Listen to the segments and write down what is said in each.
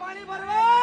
पानी भरवा।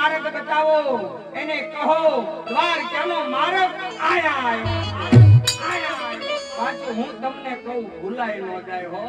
માર્ગ બતાવો, એને કહો, દ્વાર ચાલો માર્ગ આયા આયો પાછું હું તમને કહું, ભૂલાય ન જાય હો.